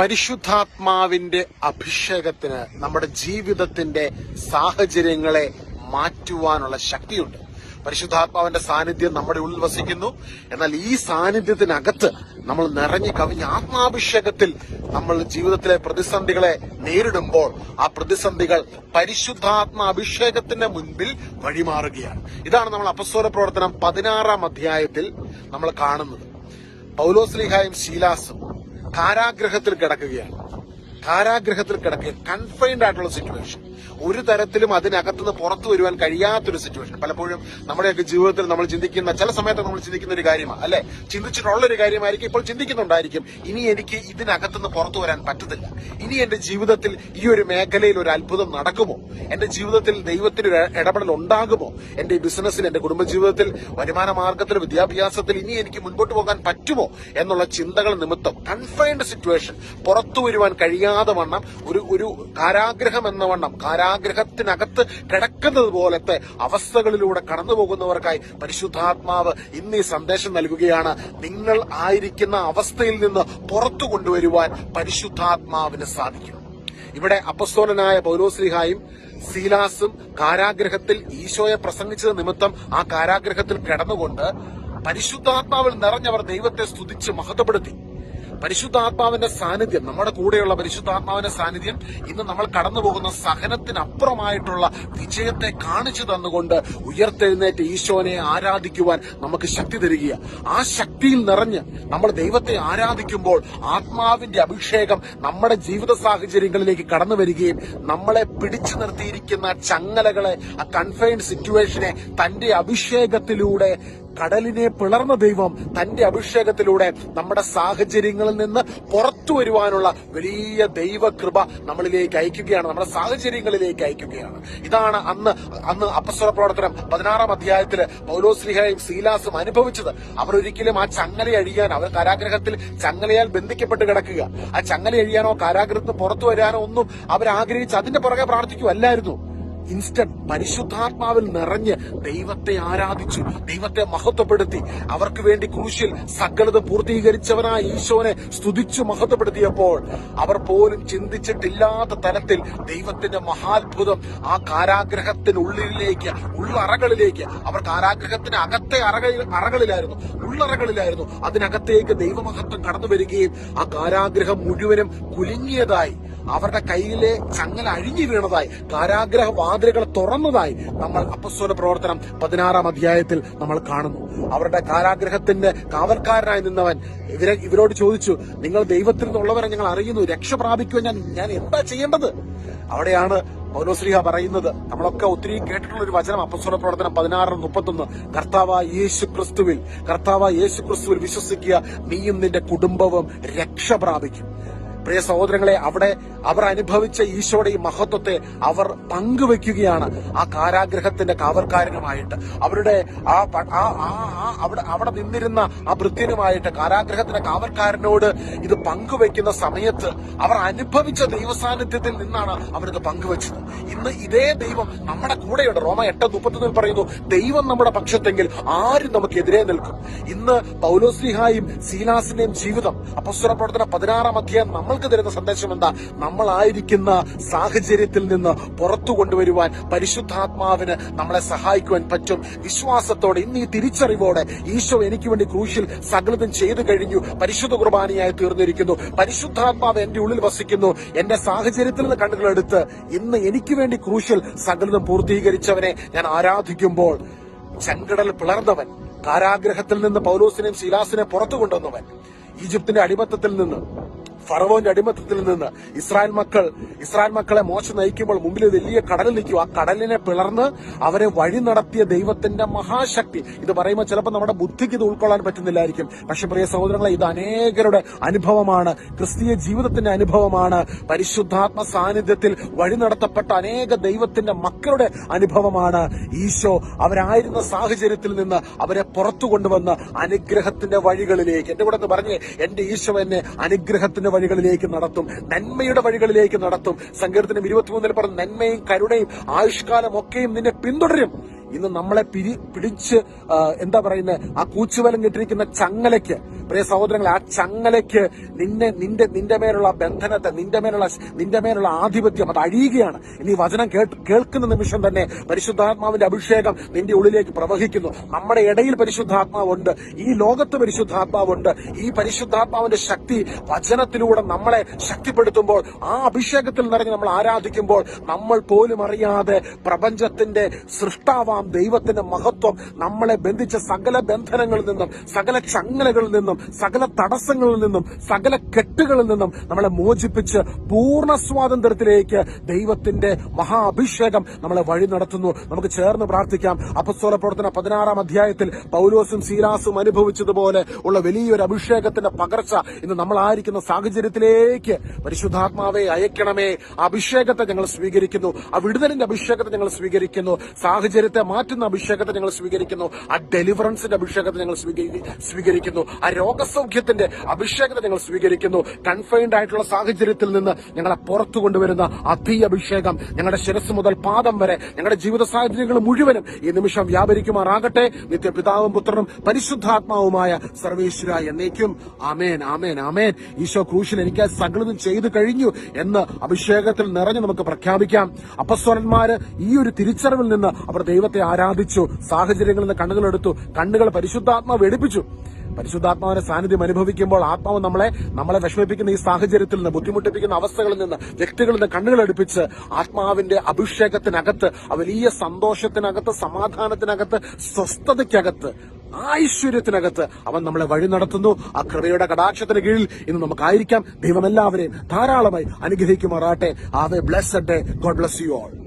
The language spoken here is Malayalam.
പരിശുദ്ധാത്മാവിന്റെ അഭിഷേകത്തിന് നമ്മുടെ ജീവിതത്തിന്റെ സാഹചര്യങ്ങളെ മാറ്റുവാനുള്ള ശക്തിയുണ്ട്. പരിശുദ്ധാത്മാവിന്റെ സാന്നിധ്യം നമ്മുടെ ഉള്ളിൽ വസിക്കുന്നു. എന്നാൽ ഈ സാന്നിധ്യത്തിനകത്ത് നമ്മൾ നിറഞ്ഞു കവിഞ്ഞ ആത്മാഭിഷേകത്തിൽ നമ്മൾ ജീവിതത്തിലെ പ്രതിസന്ധികളെ നേരിടുമ്പോൾ ആ പ്രതിസന്ധികൾ പരിശുദ്ധാത്മ അഭിഷേകത്തിന്റെ മുൻപിൽ വഴിമാറുകയാണ്. ഇതാണ് നമ്മൾ അപസ്വര പ്രവർത്തനം പതിനാറാം അധ്യായത്തിൽ നമ്മൾ കാണുന്നത്. പൗലോസ്ലിഹായും ശീലാസും കാരാഗ്രഹത്തിൽ കിടക്കുകയാണ്. കാരാഗ്രഹത്തിൽ കിടക്കുക കൺഫൈൻഡ് ആയിട്ടുള്ള സിറ്റുവേഷൻ ഒരു തരത്തിലും അതിനകത്തുനിന്ന് പുറത്തു വരുവാൻ കഴിയാത്തൊരു സിറ്റുവേഷൻ പലപ്പോഴും നമ്മുടെയൊക്കെ ജീവിതത്തിൽ നമ്മൾ ചിന്തിക്കുന്ന ചില സമയത്ത് നമ്മൾ ചിന്തിക്കുന്ന ഒരു കാര്യമാണ് അല്ലെ? ചിന്തിച്ചിട്ടുള്ള ഒരു കാര്യമായിരിക്കും ഇപ്പോൾ ചിന്തിക്കുന്നുണ്ടായിരിക്കും. ഇനി എനിക്ക് ഇതിനകത്തുനിന്ന് പുറത്തു വരാൻ പറ്റത്തില്ല. ഇനി എന്റെ ജീവിതത്തിൽ ഈ ഒരു മേഖലയിൽ ഒരു അത്ഭുതം നടക്കുമോ? എന്റെ ജീവിതത്തിൽ ദൈവത്തിന് ഒരു ഇടപെടൽ ഉണ്ടാകുമോ? എന്റെ ബിസിനസ്സിൽ എന്റെ കുടുംബജീവിതത്തിൽ വരുമാന മാർഗത്തിൽ വിദ്യാഭ്യാസത്തിൽ ഇനി എനിക്ക് മുൻപോട്ട് പോകാൻ പറ്റുമോ എന്നുള്ള ചിന്തകൾ നിമിത്തം കൺഫൈൻഡ് സിറ്റുവേഷൻ പുറത്തു വരുവാൻ കഴിയാതെ വണ്ണം ഒരു ഒരു കാരാഗ്രഹം എന്ന വണ്ണം കാരാഗ്രഹത്തിനകത്ത് കിടക്കുന്നത് പോലത്തെ അവസ്ഥകളിലൂടെ കടന്നു പോകുന്നവർക്കായി പരിശുദ്ധാത്മാവ് ഇന്ന് ഈ സന്ദേശം നൽകുകയാണ്. നിങ്ങൾ ആയിരിക്കുന്ന അവസ്ഥയിൽ നിന്ന് പുറത്തു കൊണ്ടുവരുവാൻ പരിശുദ്ധാത്മാവിന് സാധിക്കും ഇവിടെ അപ്പസ്തോലനായ പൗലോസ്ലിഹായും സീലാസും കാരാഗ്രഹത്തിൽ ഈശോയെ പ്രസംഗിച്ചത് നിമിത്തം ആ കാരാഗ്രഹത്തിൽ കിടന്നുകൊണ്ട് പരിശുദ്ധാത്മാവിൽ നിറഞ്ഞവർ ദൈവത്തെ സ്തുതിച്ച് മഹത്വപ്പെടുത്തി. പരിശുദ്ധാത്മാവിന്റെ സാന്നിധ്യം നമ്മുടെ കൂടെയുള്ള പരിശുദ്ധാത്മാവിന്റെ സാന്നിധ്യം ഇന്ന് നമ്മൾ കടന്നു പോകുന്ന സഹനത്തിനപ്പുറമായിട്ടുള്ള വിജയത്തെ കാണിച്ചു തന്നുകൊണ്ട് ഉയർത്തെഴുന്നേറ്റ് ഈശോനെ ആരാധിക്കുവാൻ നമുക്ക് ശക്തി തരിക ആ ശക്തിയിൽ നിറഞ്ഞ് നമ്മൾ ദൈവത്തെ ആരാധിക്കുമ്പോൾ ആത്മാവിന്റെ അഭിഷേകം നമ്മുടെ ജീവിത സാഹചര്യങ്ങളിലേക്ക് കടന്നു വരികയും നമ്മളെ പിടിച്ചു നിർത്തിയിരിക്കുന്ന ചങ്ങലകളെ ആ കൺഫൈൻഡ് സിറ്റുവേഷനെ തന്റെ അഭിഷേകത്തിലൂടെ കടലിനെ പിളർന്ന ദൈവം തന്റെ അഭിഷേകത്തിലൂടെ നമ്മുടെ സാഹചര്യങ്ങളിൽ നിന്ന് പുറത്തു വരുവാനുള്ള വലിയ ദൈവകൃപ നമ്മളിലേക്ക് അയക്കുകയാണ്. നമ്മുടെ സാഹചര്യങ്ങളിലേക്ക് അയക്കുകയാണ്. ഇതാണ് അന്ന് അന്ന് അപ്പസ്വര പ്രവർത്തനം പതിനാറാം അധ്യായത്തിൽ പൗലോസ്ലിഹയും സീലാസും അനുഭവിച്ചത്. അവർ ഒരിക്കലും ആ ചങ്ങല അഴിയാൻ അവർ കാരാഗ്രഹത്തിൽ ചങ്ങലയാൽ ബന്ധിക്കപ്പെട്ട് കിടക്കുക. ആ ചങ്ങല അഴിയാനോ കാരാഗ്രഹത്തിന് പുറത്തു വരാനോ ഒന്നും അവർ ആഗ്രഹിച്ച് അതിന്റെ പുറകെ പ്രാർത്ഥിക്കുമല്ലായിരുന്നു ഇൻസ്റ്റന്റ് പരിശുദ്ധാത്മാവിൽ നിറഞ്ഞ് ദൈവത്തെ ആരാധിച്ചു ദൈവത്തെ മഹത്വപ്പെടുത്തി. അവർക്ക് വേണ്ടി ക്രൂശിൽ സകലത പൂർത്തീകരിച്ചവനായ ഈശോനെ സ്തുതിച്ചു മഹത്വപ്പെടുത്തിയപ്പോൾ അവർ പോലും ചിന്തിച്ചിട്ടില്ലാത്ത തലത്തിൽ ദൈവത്തിന്റെ മഹാത്ഭുതം ആ കാരാഗ്രഹത്തിനുള്ളിലേക്ക് ഉള്ളറകളിലേക്ക് അവർ കാരാഗ്രഹത്തിന് അകത്തെ അറക അറകളിലായിരുന്നു ഉള്ളറകളിലായിരുന്നു. അതിനകത്തേക്ക് ദൈവമഹത്വം കടന്നു വരികയും ആ കാരാഗ്രഹം മുഴുവനും കുലുങ്ങിയതായി. അവരുടെ കയ്യിലെ ചങ്ങല അഴിഞ്ഞു വീണതായി കാരാഗ്രഹ വാതിലുകൾ തുറന്നതായി നമ്മൾ അപ്പസ്വല പ്രവർത്തനം പതിനാറാം അധ്യായത്തിൽ നമ്മൾ കാണുന്നു. അവരുടെ കാരാഗ്രഹത്തിന്റെ കാവൽക്കാരനായി നിന്നവൻ ഇവരെ ഇവരോട് ചോദിച്ചു നിങ്ങൾ ദൈവത്തിൽ നിന്നുള്ളവരെ ഞങ്ങൾ അറിയുന്നു രക്ഷ പ്രാപിക്കുവാൻ ഞാൻ ഞാൻ എന്താ ചെയ്യേണ്ടത്? അവിടെയാണ് പൗലോശ്രീഹ പറയുന്നത് നമ്മളൊക്കെ ഒത്തിരി കേട്ടിട്ടുള്ള ഒരു വചനം അപ്പസ്വല പ്രവർത്തനം പതിനാറ് മുപ്പത്തൊന്ന് കർത്താവ് യേശു ക്രിസ്തുവിൽ കർത്താവ് യേശു ക്രിസ്തുവിൽ വിശ്വസിക്കുക നീയും നിന്റെ കുടുംബവും രക്ഷ പ്രാപിക്കും. പ്രിയ സഹോദരങ്ങളെ അവിടെ അവർ അനുഭവിച്ച ഈശോയുടെ ഈ മഹത്വത്തെ അവർ പങ്കുവെക്കുകയാണ് ആ കാരാഗ്രഹത്തിന്റെ കാവൽക്കാരനുമായിട്ട്. അവരുടെ ആ അവിടെ അവിടെ നിന്നിരുന്ന ആ ഭൃത്യനുമായിട്ട് കാരാഗ്രഹത്തിന്റെ കാവൽക്കാരനോട് ഇത് പങ്കുവെക്കുന്ന സമയത്ത് അവർ അനുഭവിച്ച ദൈവസാന്നിധ്യത്തിൽ നിന്നാണ് അവരിത് പങ്കുവെച്ചത്. ഇന്ന് ഇതേ ദൈവം നമ്മുടെ കൂടെയുണ്ട്. റോമ എട്ട് മുപ്പത്തൊന്നിൽ പറയുന്നു ദൈവം നമ്മുടെ പക്ഷത്തെങ്കിൽ ആരും നമുക്കെതിരെ നിൽക്കും. ഇന്ന് പൗലോസ്ലിഹായും സീലാസിന്റെയും ജീവിതം അപ്പസ്വര പ്രവർത്തന പതിനാറാം അധ്യായം നമ്മൾക്ക് തരുന്ന സന്ദേശം എന്താ? നമ്മളായിരിക്കുന്ന സാഹചര്യത്തിൽ നിന്ന് പുറത്തു കൊണ്ടുവരുവാൻ പരിശുദ്ധാത്മാവിന് നമ്മളെ സഹായിക്കുവാൻ പറ്റും. വിശ്വാസത്തോടെ ഇന്ന് ഈ തിരിച്ചറിവോടെ ഈശോ എനിക്ക് വേണ്ടി ക്രൂശിൽ സകലതും ചെയ്തു കഴിഞ്ഞു. പരിശുദ്ധ കുർബാനയായി തീർന്നിരിക്കുന്നു. പരിശുദ്ധാത്മാവ് എന്റെ ഉള്ളിൽ വസിക്കുന്നു. എന്റെ സാഹചര്യത്തിൽ നിന്ന് കണ്ണുകളെടുത്ത് ഇന്ന് എനിക്ക് വേണ്ടി ക്രൂശിൽ സകലതും പൂർത്തീകരിച്ചവനെ ഞാൻ ആരാധിക്കുമ്പോൾ ചെങ്കടൽ പിളർന്നവൻ കാരാഗ്രഹത്തിൽ നിന്ന് പൗലോസിനെയും ശിലാസിനെ പുറത്തു കൊണ്ടുവന്നവൻ ഈജിപ്തിന്റെ അടിമത്തത്തിൽ നിന്ന് ഫറവോന്റെ അടിമത്തത്തിൽ നിന്ന് ഇസ്രായേൽ മക്കൾ ഇസ്രായേൽ മക്കളെ മോശം നയിക്കുമ്പോൾ മുമ്പിൽ വലിയ കടൽ നിൽക്കും ആ കടലിനെ പിളർന്ന് അവരെ വഴി നടത്തിയ ദൈവത്തിന്റെ മഹാശക്തി. ഇത് പറയുമ്പോൾ ചിലപ്പോൾ നമ്മുടെ ബുദ്ധിക്ക് ഇത് ഉൾക്കൊള്ളാൻ പറ്റുന്നില്ലായിരിക്കും. പക്ഷെ പ്രിയ സഹോദരങ്ങളെ ഇത് അനേകരുടെ അനുഭവമാണ്. ക്രിസ്തീയ ജീവിതത്തിന്റെ അനുഭവമാണ്. പരിശുദ്ധാത്മ സാന്നിധ്യത്തിൽ വഴി നടത്തപ്പെട്ട അനേക ദൈവത്തിന്റെ മക്കളുടെ അനുഭവമാണ്. ഈശോ അവരായിരുന്ന സാഹചര്യത്തിൽ നിന്ന് അവരെ പുറത്തു കൊണ്ടുവന്ന് അനുഗ്രഹത്തിന്റെ വഴികളിലേക്ക്. എന്റെ കൂടെ പറഞ്ഞേ എന്റെ ഈശോ എന്നെ അനുഗ്രഹത്തിന്റെ വഴികളിലേക്ക് നടത്തും. നന്മയുടെ വഴികളിലേക്ക് നടത്തും. സങ്കീർത്തനം ഇരുപത്തിമൂന്നിൽ പറഞ്ഞ നന്മയും കരുണയും ആയുഷ്കാലം ഒക്കെയും നിന്നെ പിന്തുടരും. ഇന്ന് നമ്മളെ പിരി പിടിച്ച് എന്താ പറയുന്നത് ആ കൂച്ചുവലം കെട്ടിരിക്കുന്ന ചങ്ങലയ്ക്ക് പ്രിയ സഹോദരങ്ങളെ ആ ചങ്ങലയ്ക്ക് നിന്നെ നിന്റെ നിന്റെ മേലുള്ള ബന്ധനത്തെ നിന്റെ മേലുള്ള നിന്റെ മേലുള്ള ആധിപത്യം അത് അഴിയുകയാണ്. ഇനി വചനം കേൾക്കുന്ന നിമിഷം തന്നെ പരിശുദ്ധാത്മാവിന്റെ അഭിഷേകം നിന്റെ ഉള്ളിലേക്ക് പ്രവഹിക്കുന്നു. നമ്മുടെ ഇടയിൽ പരിശുദ്ധാത്മാവുണ്ട് ഈ ലോകത്ത് പരിശുദ്ധാത്മാവുണ്ട്. ഈ പരിശുദ്ധാത്മാവിന്റെ ശക്തി വചനത്തിലൂടെ നമ്മളെ ശക്തിപ്പെടുത്തുമ്പോൾ ആ അഭിഷേകത്തിൽ നിറഞ്ഞ് നമ്മൾ ആരാധിക്കുമ്പോൾ നമ്മൾ പോലും അറിയാതെ പ്രപഞ്ചത്തിന്റെ സൃഷ്ടാവാം ദൈവത്തിന്റെ മഹത്വം നമ്മളെ ബന്ധിച്ച സകല ബന്ധനങ്ങളിൽ നിന്നും സകല ചങ്ങലകളിൽ നിന്നും സകല തടസ്സങ്ങളിൽ നിന്നും സകല കെട്ടുകളിൽ നിന്നും നമ്മളെ മോചിപ്പിച്ച് പൂർണ സ്വാതന്ത്ര്യത്തിലേക്ക് ദൈവത്തിന്റെ മഹാ അഭിഷേകം നമ്മളെ വഴി നടത്തുന്നു. നമുക്ക് ചേർന്ന് പ്രാർത്ഥിക്കാം. അപസ്തോല പ്രവർത്തന പതിനാറാം അധ്യായത്തിൽ പൗലോസും സീരാസും അനുഭവിച്ചതുപോലെ ഉള്ള വലിയൊരു അഭിഷേകത്തിന്റെ പകർച്ച ഇന്ന് നമ്മൾ ആയിരിക്കുന്ന സാഹചര്യത്തിലേക്ക് പരിശുദ്ധാത്മാവെ അയക്കണമേ. അഭിഷേകത്തെ ഞങ്ങൾ സ്വീകരിക്കുന്നു. ആ വിടുതലിന്റെ അഭിഷേകത്തെ ഞങ്ങൾ സ്വീകരിക്കുന്നു. സാഹചര്യത്തെ മാറ്റുന്ന അഭിഷേകത്തെ ഞങ്ങൾ സ്വീകരിക്കുന്നു. ആ ഡെലിവറൻസിന്റെ അഭിഷേകത്തെ ഞങ്ങൾ സ്വീകരിക്കുന്നു. ആ രോഗസൗഖ്യത്തിന്റെ അഭിഷേകത്തെ ഞങ്ങൾ സ്വീകരിക്കുന്നു. കൺഫൈൻഡ് ആയിട്ടുള്ള സാഹചര്യത്തിൽ നിന്ന് ഞങ്ങളെ പുറത്തു കൊണ്ടുവരുന്ന അധി അഭിഷേകം ഞങ്ങളുടെ ശിരസ് മുതൽ പാദം വരെ ഞങ്ങളുടെ ജീവിത സാഹചര്യങ്ങൾ മുഴുവനും ഈ നിമിഷം വ്യാപരിക്കുമാറാകട്ടെ. നിത്യപിതാവും പുത്രനും പരിശുദ്ധാത്മാവുമായ സർവേശ്വര എന്നേക്കും ആമേൻ ആമേൻ ആമേൻ. ഈശോ ക്രൂശിൽ എനിക്ക് സകലതും ചെയ്തു കഴിഞ്ഞു എന്ന് അഭിഷേകത്തിൽ നിറഞ്ഞു നമുക്ക് പ്രഖ്യാപിക്കാം. അപ്പസ്വരന്മാര് ഈ ഒരു തിരിച്ചറിവിൽ നിന്ന് അവർ ദൈവത്തെ ആരാധിച്ചു സാഹചര്യങ്ങളിൽ നിന്ന് കണ്ണുകളെടുത്തു കണ്ണുകൾ പരിശുദ്ധാത്മാവ് എടുപ്പിച്ചു പരിശുദ്ധാത്മാവിന്റെ സാന്നിധ്യം അനുഭവിക്കുമ്പോൾ ആത്മാവ് നമ്മളെ നമ്മളെ വിഷമിപ്പിക്കുന്ന ഈ സാഹചര്യത്തിൽ നിന്ന് ബുദ്ധിമുട്ടിപ്പിക്കുന്ന അവസ്ഥകളിൽ നിന്ന് വ്യക്തികളിൽ നിന്ന് കണ്ണുകൾ അടുപ്പിച്ച് ആത്മാവിന്റെ അഭിഷേകത്തിനകത്ത് വലിയ സന്തോഷത്തിനകത്ത് സമാധാനത്തിനകത്ത് സ്വസ്ഥതയ്ക്കകത്ത് ഐശ്വര്യത്തിനകത്ത് അവൻ നമ്മളെ വഴി നടത്തുന്നു. ആ കൃപയുടെ കടാക്ഷത്തിന് കീഴിൽ ഇന്ന് നമുക്കായിരിക്കാം. ദൈവം എല്ലാവരെയും ധാരാളമായി അനുഗ്രഹിക്കുമാറാട്ടെ ആവേ blessed God bless you all